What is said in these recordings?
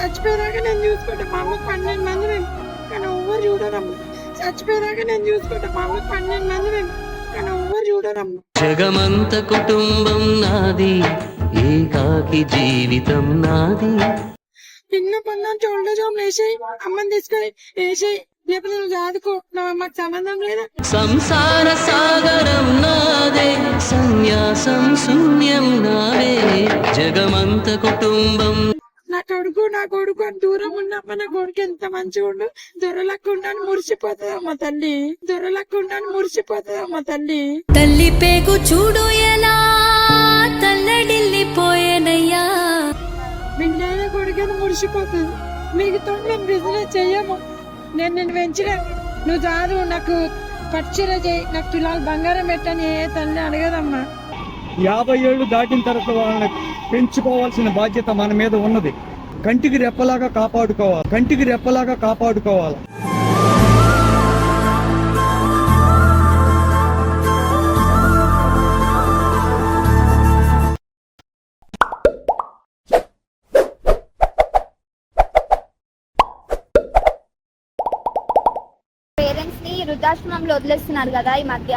చచ్చిపోయేదాకా నేను చూసుకుంటా మా అమ్మకి పన్నెండు మంది మేము కానీ ఎవ్వరు చూడరమ్మ. చచ్చిపోయేదాకా నేను చూసుకుంటా మా అమ్మకి పన్నెండు మంది మేము కానీ ఎవ్వరు చూడరమ్మ. జగమంత కుటుంబం నాది. ఏకాకి జీవితం నాది. చిన్న పన్నా చోళ్ళ జాబ్ వేసేయి అమ్మని తీసుకొని వేసేయి లేకపోతే నువ్వు చదువుకో నా మాకు సంబంధం లేదా? సంసార సాగరం నాదే. సన్యాసం శూన్యం నావే జగమంత కుటుంబం కొడుకు నా కొడుకు అని దూరం ఉన్నమ్మ నా కొడుకు ఎంత మంచిగా ఉండు. దొరలకుండా మురిసిపోతుంది అమ్మ తల్లి. దొరలకుండా మురిసిపోతుంది అమ్మ తల్లి. తల్లి పేగు చూడు ఎలా తల్లడిల్లిపోయేనయ్యా బిడ్డ కొడుకుని మురిసిపోతుంది. మిగతా మేము బిజినెస్ చెయ్యము నేను నిన్ను పెంచిన. నువ్వు చాలు నాకు పచ్చిర చేయి నాకు తులాలు బంగారం పెట్టని ఏ తల్లి అడగదమ్మా. యాభై ఏళ్ళు దాటిన తర్వాత వాళ్ళని పెంచుకోవాల్సిన బాధ్యత మన మీద ఉన్నది. కంటికి రెప్పలాగా కాపాడుకోవాలి. కంటికి రెప్పలాగా కాపాడుకోవాలి. పేరెంట్స్ని వృద్ధాశ్రమంలో వదిలేస్తున్నారు కదా ఈ మధ్య.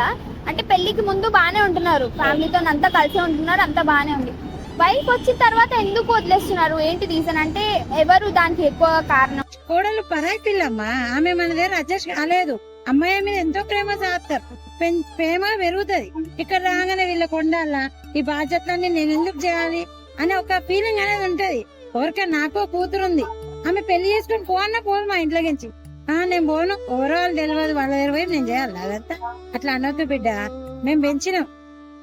అంటే పెళ్ళికి ముందు బానే ఉంటున్నారు. ఫ్యామిలీతో అంతా కలిసే ఉంటున్నారు అంతా బానే ఉంది. వైఫ్ వచ్చిన తర్వాత ఎందుకు వదిలేస్తున్నారు? ఏంటి రీజన్ అంటే ఎవరు దానికి ఎక్కువ కారణం? కోడలు పరాయి పిల్లమ్మా. ఆమె మన దగ్గర అడ్జస్ట్ కాలేదు. అమ్మాయి మీద ఎంతో ప్రేమ చేస్తారు పెం- ప్రేమ పెరుగుతది. ఇక్కడ రాగానే వీళ్ళకి ఉండాలా ఈ బాధ్యతలన్నీ నేను ఎందుకు చేయాలి? అనే ఒక ఫీలింగ్ అనేది ఉంటది. ఎవరికైనా నాకో కూతురు ఉంది. ఆమె పెళ్ళి చేసుకుని పోన్నా పోను మా ఇంట్లో నుంచి. ఆ నేను పోను. ఓవరాల్ తెలియదు వాళ్ళ దగ్గర పోయి నేను చేయాలి. అదంతా. అట్లా అనొద్దు బిడ్డ మేము పెంచినాం.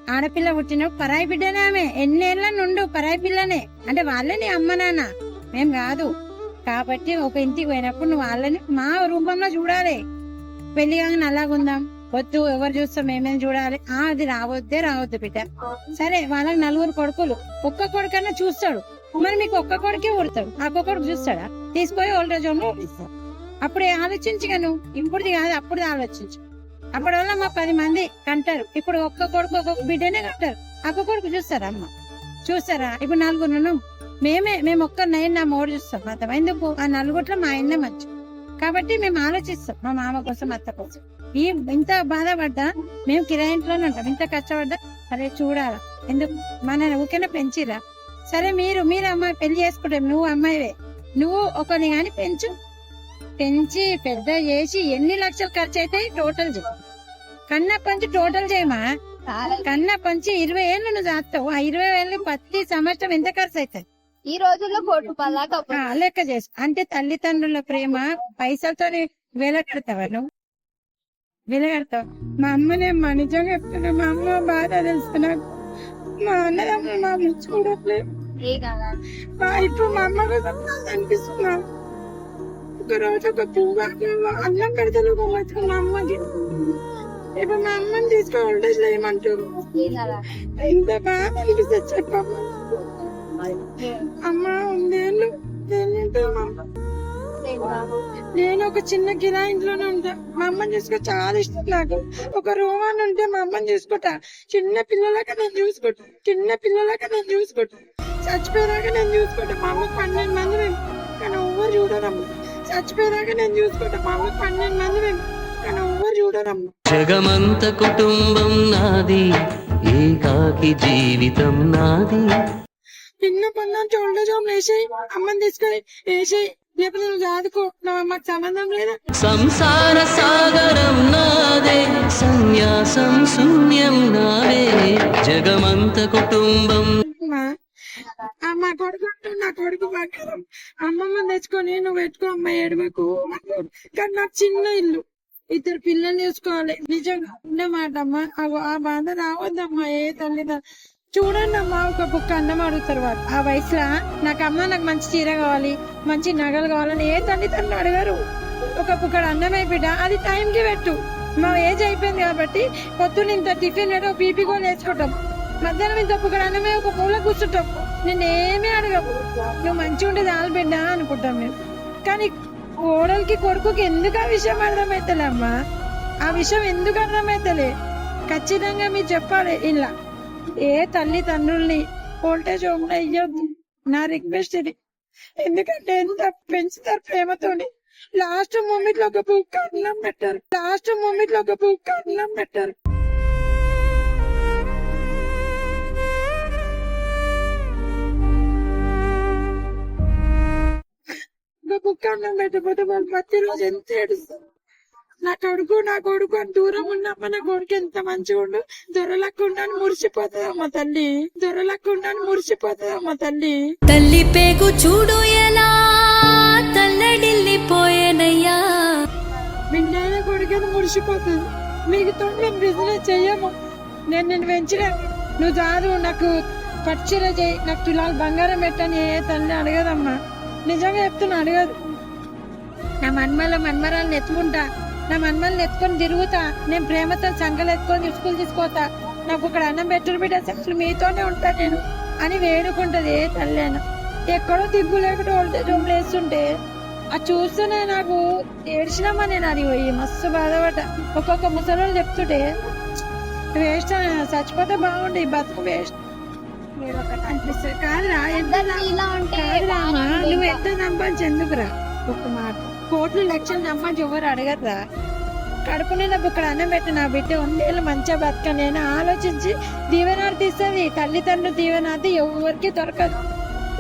ఆడపిల్ల పుట్టిన పరాయి బిడ్డనే ఆమె. ఎన్నేళ్ళ నుండు పరాయి పిల్లనే. అంటే వాళ్ళే నీ అమ్మ నాన్న. మేం కాదు. కాబట్టి ఒక ఇంటికి పోయినప్పుడు నువ్వు వాళ్ళని మా రూపంలో చూడాలి. పెళ్ళి కాగానే అలాగుందాం వద్దు ఎవరు చూస్తాం మేమేం చూడాలి? ఆ అది రావద్దే రావద్దు బిడ్డ. సరే వాళ్ళకి నలుగురు కొడుకులు. ఒక్క కొడుకన్నా చూస్తాడు. మరి మీకు ఒక్క కొడుకే ఊడతాడు ఆ కొడుకు చూస్తాడా? తీసుకొని ఓల్డేజ్ హోమ్లో అప్పుడు ఆలోచించగా నువ్వు ఇప్పుడుది కాదు అప్పుడు ఆలోచించు. అప్పటి వల్ల మా పది మంది కంటారు. ఇప్పుడు ఒక్క కొడుకు ఒక్కొక్క బిడ్డనే కంటారు. ఒక్క కొడుకు చూస్తారా అమ్మ? చూస్తారా? ఇప్పుడు నలుగురు మేమే మేము ఒక్క నైన్ నా మోడు చూస్తాం. అర్థం ఎందుకు ఆ నలుగురిలో మా ఆయన్నే మంచి. కాబట్టి మేము ఆలోచిస్తాం మా మామ కోసం అత్త కోసం. ఈ ఇంత బాధపడ్డా మేము కిరాయి ఇంట్లోనే ఉంటాం. ఇంత కష్టపడ్డా అరే చూడాలా ఎందుకు మన ఊరికైనా పెంచిరా? సరే మీరు మీరు అమ్మాయి పెళ్ళి చేసుకుంటాం నువ్వు అమ్మాయివే. నువ్వు ఒకరిని కానీ పెంచు. పెంచి పెద్ద చేసి ఎన్ని లక్షలు ఖర్చు అవుతాయి టోటల్ చెప్పు. కన్నా పంచి టోటల్ చేయమా? కన్నా పంచి ఇరవై ఏళ్ళు నువ్వు చేస్తావు. ఆ ఇరవై ఏళ్ళు ప్రతి సంవత్సరం ఎంత ఖర్చు అవుతుంది ఈ రోజుల్లో కోటి రూపాయల. లెక్క చేసు. అంటే తల్లిదండ్రుల ప్రేమ పైసలతో వెలగడతావా నువ్వు? వెలగడతావు మా అమ్మనే మా నిజంగా చెప్తున్నా మా అమ్మ బాధ తెలుసు నాకు. మా అన్నదమ్ములు మా అమ్మ చూడట్లేదు ఇప్పుడు మా అమ్మ కోసం అనిపిస్తున్నా ఒక రోజు ఒక పువ్వు అన్నం పెడతాను ఒక మా అమ్మకి ఇప్పుడు మా అమ్మని తీసుకొని ఓల్డేజ్ లేమంటారు ఎంత బాధ అనిపిస్తుంది చెప్పమ్మా. అమ్మ ఉందేళ్ళు? నేను ఒక చిన్న కిరా ఇంట్లోనే ఉంటా. మా అమ్మని చూసుకో చాలా ఇష్టం నాకు. ఒక రూమ్ అని ఉంటే మా అమ్మని చూసుకుంటా. చిన్న పిల్లలక నేను చూసుకుంటా. చిన్న పిల్లలక నేను చూసుకుంటా. చచ్చిపోయేదాకా నేను చూసుకుంటా. మా అమ్మకి పన్నెండు మంది మేము. కానీ ఎవ్వరు చూడరమ్మ. చచ్చిపోయేదాకా నేను చూసుకుంటా. మా అమ్మకి పన్నెండు మంది మేము. కానీ చూడరమ్మ జగమంత కుటుంబం నాది ఏకాకి జీవితం నాది. చిన్న పన్నా చోళ్ళ వేసేయి అమ్మని తీసుకొని వేసేయి లేకపోతే నువ్వు చదువుకో మాకు సంబంధం లేదా. సంసార సాగరం నాదే సన్యాసం శూన్యం నావే జగమంత కుటుంబం అమ్మా కొడుకు అంటూ నా కొడుకు పక్కన అమ్మమ్మ తెచ్చుకొని నువ్వు పెట్టుకో అమ్మ అన్నాడు. కానీ నాకు చిన్న ఇల్లు. ఇద్దరు పిల్లలు చూసుకోవాలి. నిజంగా ఉండమాటమ్మా. అమ్మా అగో ఆ బాధ రావద్దమ్మా ఏ తల్లి చూడండి అమ్మా ఒక బుక్ అన్నం అడుగుతారు వాళ్ళు. ఆ వయసులో నాకు అమ్మ నాకు మంచి చీర కావాలి మంచి నగలు కావాలని ఏ తల్లిదండ్రులు అడగరు. ఒక బుక్కడు అన్నమే బిడ్డ అది టైంకి పెట్టు. మా ఏజ్ అయిపోయింది కాబట్టి పొద్దున్న ఇంత టిఫిన్ పెట్టి బీపీ కూడా వేసుకుంటాం. మధ్యాహ్నం ఇంత బుక్కడు అన్నమే ఒక మూల కూర్చుంటాం. నేను ఏమీ అడగవు. నువ్వు మంచిగా ఉంటే చాలు బిడ్డ అనుకుంటాం మేము. కానీ కోడలికి కొడుకుకి ఎందుకు ఆ విషయం అర్థమైతలే అమ్మా ఆ విషయం ఎందుకు అర్థమైతలే? ఖచ్చితంగా మీరు చెప్పాలి ఇలా. ఏ తల్లి తండ్రుల్ని ఓల్టేజ్ హోమ్ ఇయ్యొద్దు. నా రిక్వెస్ట్ ఇది. ఎందుకంటే ఎంత పెంచుతారు ప్రేమతోని. లాస్ట్ మూమెంట్లో ఒక బుక్ అన్నం పెట్టారు. లాస్ట్ మూమెంట్లో ఒక బుక్ అన్నం పెట్టారు. అన్నం పెట్టకపోతే వాళ్ళు ప్రతిరోజు ఎంత ఏడుస్తారు నా కొడుకు నా కొడుకు అని దూరం ఉన్నమ్మ నా కొడుకు ఎంత మంచిగా ఉండు. దొరలకుండా మురిసిపోతుందమ్మ తల్లి. దొరలకుండా మురిసిపోతుందమ్మ తల్లి. తల్లి పేగు చూడు ఎలా? తల్లడిల్లిపోయేనయ్యా బిడ్డైన కొడుకుని మురిసిపోతుంది మిగతా మేము బిజినెస్ చెయ్యము. నేను నేను పెంచిన. నువ్వు కాదు నాకు పచ్చిర చేయి నాకు తులాలు బంగారం పెట్టని ఏ తల్లి అడగదమ్మా. నిజంగా చెప్తున్నా అడగదు. నా మన్మల మన్మరాలను ఎత్తుకుంటా నా మన్మల్ని ఎత్తుకొని తిరుగుతా. నేను ప్రేమతో సంకలు ఎత్తుకొని స్కూల్ తీసుకోతా నాకు ఇక్కడ అన్నం పెట్టుడు బిడ్డ అసలు మీతోనే ఉంటా నేను అని వేడుకుంటది ఏ తల్లేనా ఎక్కడో దిగ్గు లేకుండా ఓల్టేజ్ రూమ్ వేస్తుంటే అది చూస్తేనే నాకు ఏడ్చినామా నేను అది పోయి. మస్తు బాధపడ్డా. ఒక్కొక్క ముసలోళ్ళు చెప్తుంటే వేస్ట్ చచ్చిపోతే బాగుండే ఈ బతుకు వేస్ట్. అనిపిస్తుంది. కాదురా ఎంత కాదురా నువ్వు. ఎంత సంపాదించి ఎందుకురా ఒక మాట. కోట్లు లక్షలు సంపాదించి ఎవరు అడగరా కడుపు నిండా ఇక్కడ అన్నం పెట్టి నా బిడ్డ ఉండేళ్ళు మంచిగా బతక. నేను ఆలోచించి దీవెనార్థి ఇస్తుంది తల్లిదండ్రులు దీవెనార్థి ఎవరికి దొరకదు.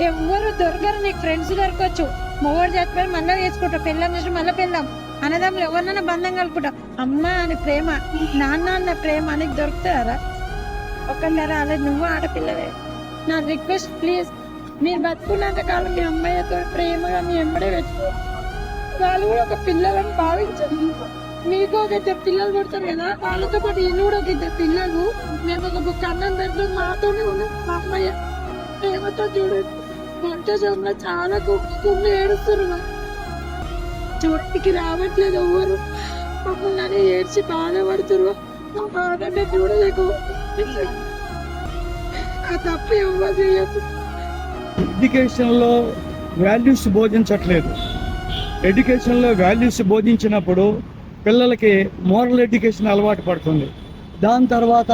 ఎవ్వరు దొరకరు నీకు ఫ్రెండ్స్ దొరకవచ్చు మొగోడు చచ్చిపోయి మళ్ళీ చేసుకుంటాం పెళ్ళం చేసి మళ్ళీ పెళ్ళాం. అన్నదమ్ములు ఎవరినైనా బంధం కలుపుకుంటాం. అమ్మ అని ప్రేమ నాన్న అన్న ప్రేమ నీకు దొరుకుతారా ఒకళ్ళరా అలా నువ్వు ఆడపిల్లవే. నా రిక్వెస్ట్ ప్లీజ్ మీరు బతుకున్నంత కాలం మీ అమ్మాయితో ప్రేమగా మీ ఎంబడే పెట్టుకో. వాళ్ళు కూడా ఒక పిల్లలను భావించండి మీకు ఒక ఇద్దరు పిల్లలు పుడతారు కదా వాళ్ళతో పాటు ఇల్లు కూడా ఒక ఇద్దరు పిల్లలు. మేము ఒక బుక్ అన్నం పెడుతూ మాతోనే ఉన్నాం మా అమ్మయ్య ప్రేమతో చూడండి వంట జోమ్లో చాలా కుమ్మి కుమ్మి ఏడుస్తున్నారు చూడడానికి రావట్లేదు ఎవ్వరు మమ్మల్ని అని ఏడ్చి బాధపడుతున్నారు మా బాధ నేను చూడలేకు. ఆ తప్పు ఎవ్వరు చేయొద్దు. ఎడ్యుకేషన్లో వాల్యూస్ బోధించట్లేదు. ఎడ్యుకేషన్లో వాల్యూస్ బోధించినప్పుడు పిల్లలకి మోరల్ ఎడ్యుకేషన్ అలవాటు పడుతుంది. దాని తర్వాత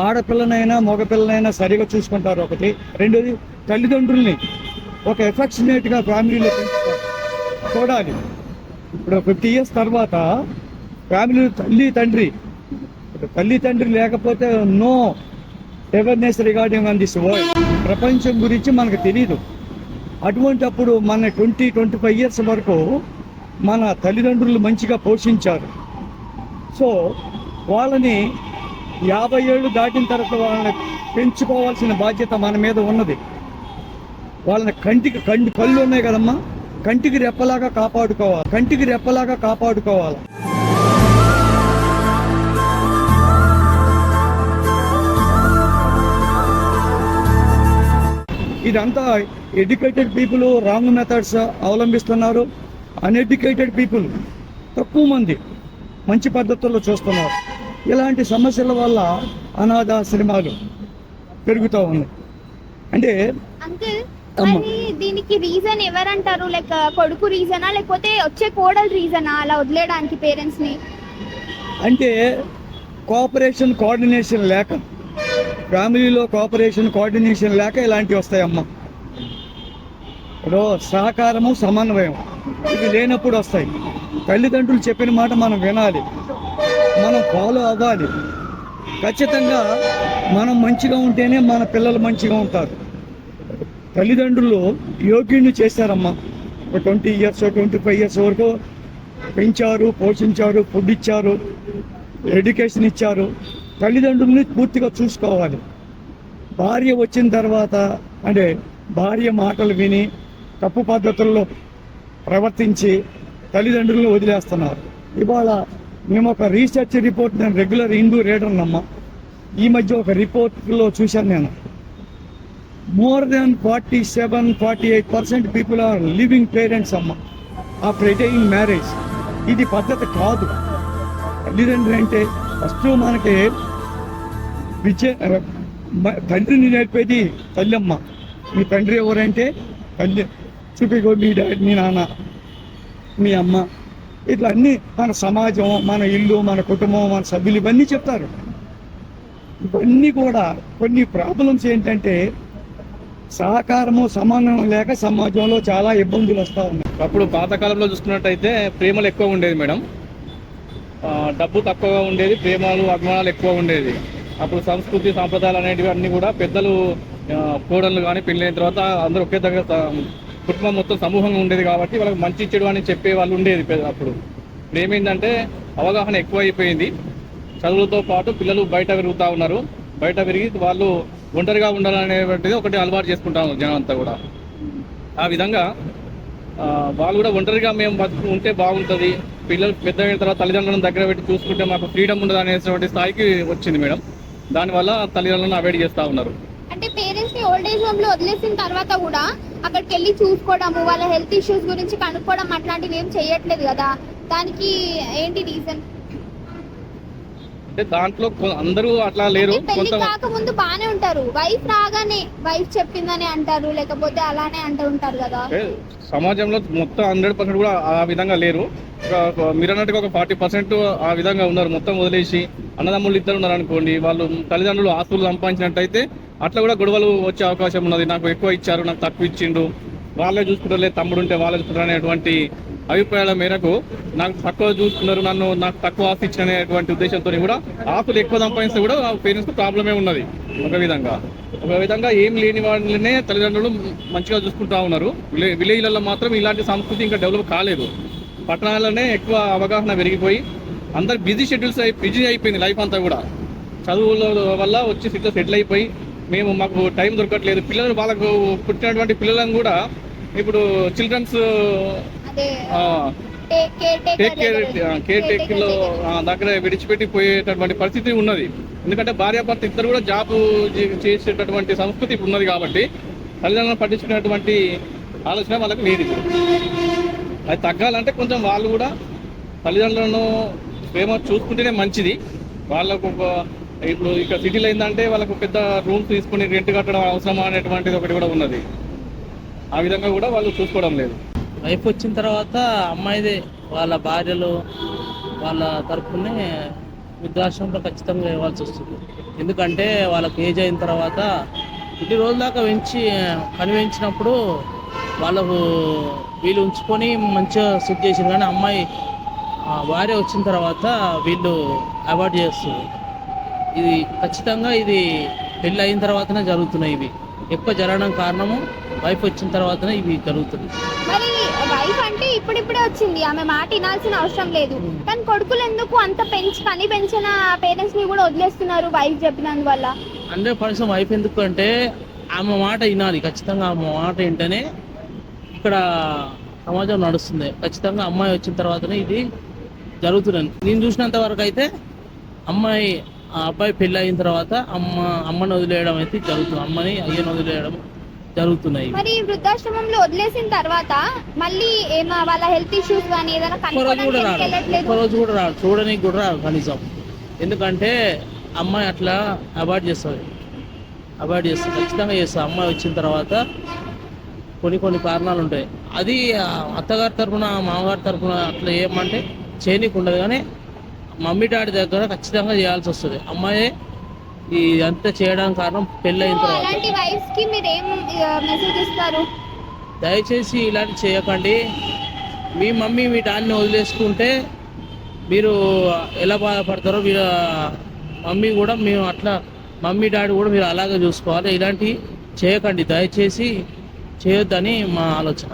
ఆడపిల్లనైనా మగపిల్లనైనా సరిగా చూసుకుంటారు ఒకటి. రెండోది తల్లిదండ్రుల్ని ఒక ఎఫెక్షనేట్గా ఫ్యామిలీలో పెంచుతారు. చూడాలి. ఇప్పుడు ఫిఫ్టీ ఇయర్స్ తర్వాత ఫ్యామిలీ తల్లి తండ్రి. తల్లి తండ్రి లేకపోతే no. Awareness regarding on this world. ప్రపంచం గురించి మనకు తెలియదు అటువంటి అప్పుడు మన ట్వంటీ ట్వంటీ ఫైవ్ ఇయర్స్ వరకు మన తల్లిదండ్రులు మంచిగా పోషించారు. సో వాళ్ళని యాభై ఏళ్ళు దాటిన తర్వాత వాళ్ళని పెంచుకోవాల్సిన బాధ్యత మన మీద ఉన్నది. వాళ్ళని కంటికి కంటి కళ్ళు ఉన్నాయి కదమ్మా. కంటికి రెప్పలాగా కాపాడుకోవాలి. కంటికి రెప్పలాగా కాపాడుకోవాలి. ఇదంతా ఎడ్యుకేటెడ్ పీపుల్ రాంగ్ మెథడ్స్ అవలంబిస్తున్నారు. అన్ఎడ్యుకేటెడ్ పీపుల్ తక్కువ మంది మంచి పద్ధతుల్లో చూస్తున్నారు. ఇలాంటి సమస్యల వల్ల అనాథాశ్రమాలు పెరుగుతూ ఉన్నాయి. అంటే దీనికి రీజన్ ఎవరంటారు? లైక్ కొడుకు రీజనా లేకపోతే వచ్చే కోడలు రీజనా అలా వదిలేయడానికి పేరెంట్స్ని? అంటే కోఆపరేషన్ కోఆర్డినేషన్ లేక ఫ్యామిలీలో కోఆపరేషన్ కోఆర్డినేషన్ లేక ఇలాంటివి వస్తాయమ్మా. ఇప్పుడు సహకారము సమన్వయం ఇవి లేనప్పుడు వస్తాయి. తల్లిదండ్రులు చెప్పిన మాట మనం వినాలి. మనం ఫాలో అవ్వాలి. ఖచ్చితంగా మనం మంచిగా ఉంటేనే మన పిల్లలు మంచిగా ఉంటారు. తల్లిదండ్రులు యోగ్యుని చేశారమ్మా. ఒక twenty years twenty five years వరకు పెంచారు పోషించారు ఫుడ్ ఇచ్చారు ఎడ్యుకేషన్ ఇచ్చారు. తల్లిదండ్రుల్ని పూర్తిగా చూసుకోవాలి. భార్య వచ్చిన తర్వాత అంటే భార్య మాటలు విని తప్పు పద్ధతుల్లో ప్రవర్తించి తల్లిదండ్రులను వదిలేస్తున్నారు. ఇవాళ మేము ఒక రీసెర్చ్ రిపోర్ట్ నేను రెగ్యులర్ హిందూ రీడర్ నమ్మా. ఈ మధ్య ఒక రిపోర్ట్లో చూశాను నేను. More then forty seven forty eight percent people are living parents అమ్మ ఆఫ్టర్ అటైనింగ్ మ్యారేజ్. ఇది పద్ధతి కాదు. తల్లిదండ్రులు అంటే ఫస్ట్ మనకి విద్య మ- తండ్రిని నేర్పేది తల్లమ్మ. మీ తండ్రి ఎవరంటే తల్లి చూపిగో మీ డాడీ మీ నాన్న మీ అమ్మ. ఇట్లా అన్ని మన సమాజం మన ఇల్లు మన కుటుంబం మన సభ్యులు ఇవన్నీ చెప్తారు. ఇవన్నీ కూడా కొన్ని ప్రాబ్లమ్స్ ఏంటంటే సహకారము సమన్వయం లేక సమాజంలో చాలా ఇబ్బందులు వస్తూ ఉన్నాయి. అప్పుడు పాతకాలంలో చూసుకున్నట్టయితే ప్రేమలు ఎక్కువ ఉండేది మేడం. డబ్బు తక్కువగా ఉండేది ప్రేమలు అభిమానాలు ఎక్కువ ఉండేది. అప్పుడు సంస్కృతి సాంప్రదాయాలు అనేటివి అన్నీ కూడా పెద్దలు కోడళ్ళు కానీ పెళ్ళైన తర్వాత అందరూ ఒకే దగ్గర కుటుంబం మొత్తం సమూహంగా ఉండేది కాబట్టి వాళ్ళకి మంచి చెడు అని చెప్పే వాళ్ళు ఉండేది పెద్ద- అప్పుడు. ఇప్పుడు ఏమైందంటే అవగాహన ఎక్కువ అయిపోయింది చదువులతో పాటు పిల్లలు బయట పెరుగుతూ ఉన్నారు. బయట పెరిగి వాళ్ళు ఒంటరిగా ఉండాలనేటువంటిది ఒకటి అలవాటు చేసుకుంటాము జనం అంతా కూడా. ఆ విధంగా వాళ్ళు కూడా ఒంటరిగా మేము బతుకు ఉంటే బాగుంటుంది. పిల్లలు పెద్ద అయిన తర్వాత తల్లిదండ్రులను దగ్గర పెట్టి చూసుకుంటే మాకు ఫ్రీడమ్ ఉండదు అనేటువంటి స్థాయికి వచ్చింది మేడం. దానివల్ల తల్లిదండ్రులను అవాయిడ్ చేస్తూ ఉన్నారు. అంటే పేరెంట్స్ని ఓల్డ్ ఏజ్ హోమ్లో వదిలేసిన తర్వాత కూడా అక్కడికి వెళ్ళి చూసుకోవడము వాళ్ళ హెల్త్ ఇష్యూస్ గురించి కనుక్కోవడం అట్లాంటివి ఏం చేయట్లేదు కదా. దానికి ఏంటి రీజన్? అంటే దాంట్లో అందరూ అట్లా లేరు. పెళ్ళి కాకముందు బానే ఉంటారు. వైఫ్ రాగానే వైఫ్ చెప్పిందని అంటారు లేకపోతే అలానే అంటూ ఉంటారు కదా? సమాజంలో మొత్తం హండ్రెడ్ పర్సెంట్ కూడా ఆ విధంగా లేరు. మీరు అన్నట్టుగా ఒక ఫార్టీ పర్సెంట్ ఆ విధంగా ఉన్నారు. మొత్తం వదిలేసి అన్నదమ్ముళ్ళు ఇద్దరు ఉన్నారు అనుకోండి వాళ్ళు తల్లిదండ్రులు ఆస్తులు సంపాదించినట్టయితే అట్లా కూడా గొడవలు వచ్చే అవకాశం ఉన్నది. నాకు ఎక్కువ ఇచ్చారు నాకు తక్కువ ఇచ్చిండు. వాళ్ళే చూసుకుంటారులే తమ్ముడు ఉంటే వాళ్ళే చూసుకుంటారు అనేటువంటి అభిప్రాయాల మేరకు నాకు తక్కువ చూసుకున్నారు నన్ను నాకు తక్కువ ఆస్తి ఇచ్చిననేటువంటి ఉద్దేశంతో కూడా ఆస్తులు ఎక్కువ సంపాదిస్తే కూడా పేరెంట్స్ ప్రాబ్లమే ఉన్నది. ఒక విధంగా. ఒక విధంగా ఏం లేని వాళ్ళనే తల్లిదండ్రులు మంచిగా చూసుకుంటా ఉన్నారు. విలే- విలేజ్లలో మాత్రం ఇలాంటి సంస్కృతి ఇంకా డెవలప్ కాలేదు. పట్టణాలనే ఎక్కువ అవగాహన పెరిగిపోయి అందరు బిజీ షెడ్యూల్స్ అయి బిజీ అయిపోయింది లైఫ్ అంతా కూడా. చదువుల వల్ల వచ్చి సిట్లో సెటిల్ అయిపోయి మేము మాకు టైం దొరకట్లేదు. పిల్లలు వాళ్ళకు పుట్టినటువంటి పిల్లలను కూడా ఇప్పుడు చిల్డ్రన్స్ టేక్ కేర్ దగ్గర విడిచిపెట్టి పోయేటటువంటి పరిస్థితి ఉన్నది. ఎందుకంటే భార్యాభర్త ఇద్దరు కూడా జాబ్ చేసేటటువంటి సంస్కృతి ఇప్పుడు ఉన్నది కాబట్టి తల్లిదండ్రులను పట్టించుకునేటువంటి ఆలోచన వాళ్ళకి లేదు. అది తగ్గాలంటే కొంచెం వాళ్ళు కూడా తల్లిదండ్రులను ప్రేమ చూసుకుంటేనే మంచిది. వాళ్ళకు ఒక ఇప్పుడు ఇక సిటీలో ఏంటంటే వాళ్ళకు పెద్ద రూమ్స్ తీసుకుని రెంట్ కట్టడం అవసరమా అనేటువంటిది ఒకటి కూడా ఉన్నది. ఆ విధంగా కూడా వాళ్ళు చూసుకోవడం లేదు. వైఫ్ వచ్చిన తర్వాత అమ్మాయిదే. వాళ్ళ భార్యలు వాళ్ళ తరఫునే వృద్ధాశ్రమంలో ఖచ్చితంగా ఇవ్వాల్సి వస్తుంది. ఎందుకంటే వాళ్ళకి ఏజ్ అయిన తర్వాత ఇన్ని రోజుల దాకా పెంచి కనిపించినప్పుడు వాళ్ళకు వీళ్ళు ఉంచుకొని మంచిగా సెట్ చేసారు కానీ అమ్మాయి భార్య వచ్చిన తర్వాత వీళ్ళు అవాయిడ్ చేస్తుంది ఇది ఖచ్చితంగా ఇది పెళ్ళి అయిన తర్వాతనే జరుగుతున్నాయి ఇవి. ఎక్కువ జరగడం కారణము వైఫ్ వచ్చిన తర్వాతనే ఇవి జరుగుతుంది మరి వైఫ్ అంటే ఇప్పుడిప్పుడే వచ్చింది. ఆమె మాట వినాల్సిన అవసరం లేదు. కానీ కొడుకులు ఎందుకు అంత పెంచి కని పెంచిన పేరెంట్స్ని కూడా వదిలేస్తున్నారు వైఫ్ చెప్పినందువల్ల? హండ్రెడ్ పర్సెంట్ వైఫ్ ఎందుకు అంటే ఆమె మాట వినాలి. ఖచ్చితంగా ఆమె మాట వింటేనే ఇక్కడ సమాజం నడుస్తుంది. ఖచ్చితంగా అమ్మాయి వచ్చిన తర్వాతనే ఇది జరుగుతుంది నేను చూసినంత వరకు అయితే అమ్మాయి ఆ అబ్బాయి పెళ్ళి అయిన తర్వాత అమ్మ అమ్మని వదిలేయడం అయితే జరుగుతుంది. అమ్మని అయ్యని వదిలేయడం జరుగుతున్నాయి. మరి వృద్ధాశ్రమంలో వదిలేసిన తర్వాత మళ్ళీ ఏమా వాళ్ళ హెల్త్ ఇష్యూస్ కానీ ఏదైనా రోజు కూడా రాడు ఒక్క రోజు కూడా రాడు చూడడానికి కూడా రాడు కనీసం. ఎందుకంటే అమ్మాయి అట్లా అవాయిడ్ చేస్తుంది. అవాయిడ్ చేస్తుంది. ఖచ్చితంగా చేస్తుంది. అమ్మాయి వచ్చిన తర్వాత కొన్ని కొన్ని కారణాలు ఉంటాయి. అది అత్తగారి తరపున మామగారి తరపున అట్లా ఏమంటే చేయనీకి ఉండదు. కానీ మమ్మీ డాడీ దగ్గర ఖచ్చితంగా చేయాల్సి వస్తుంది. అమ్మాయే అంతా చేయడానికి కారణం పెళ్ళి అయిన సో తర్వాత. అలాంటి వైఫ్స్కి మీరు ఏం మెసేజ్ ఇస్తారు? దయచేసి ఇలాంటి చేయకండి. మీ మమ్మీ మీ డాడీని వదిలేసుకుంటే మీరు ఎలా బాధపడతారో మీరు మమ్మీ కూడా మేము అట్లా మమ్మీ డాడీ కూడా మీరు అలాగే చూసుకోవాలి. ఇలాంటివి చేయకండి. దయచేసి చేయొద్దని మా ఆలోచన.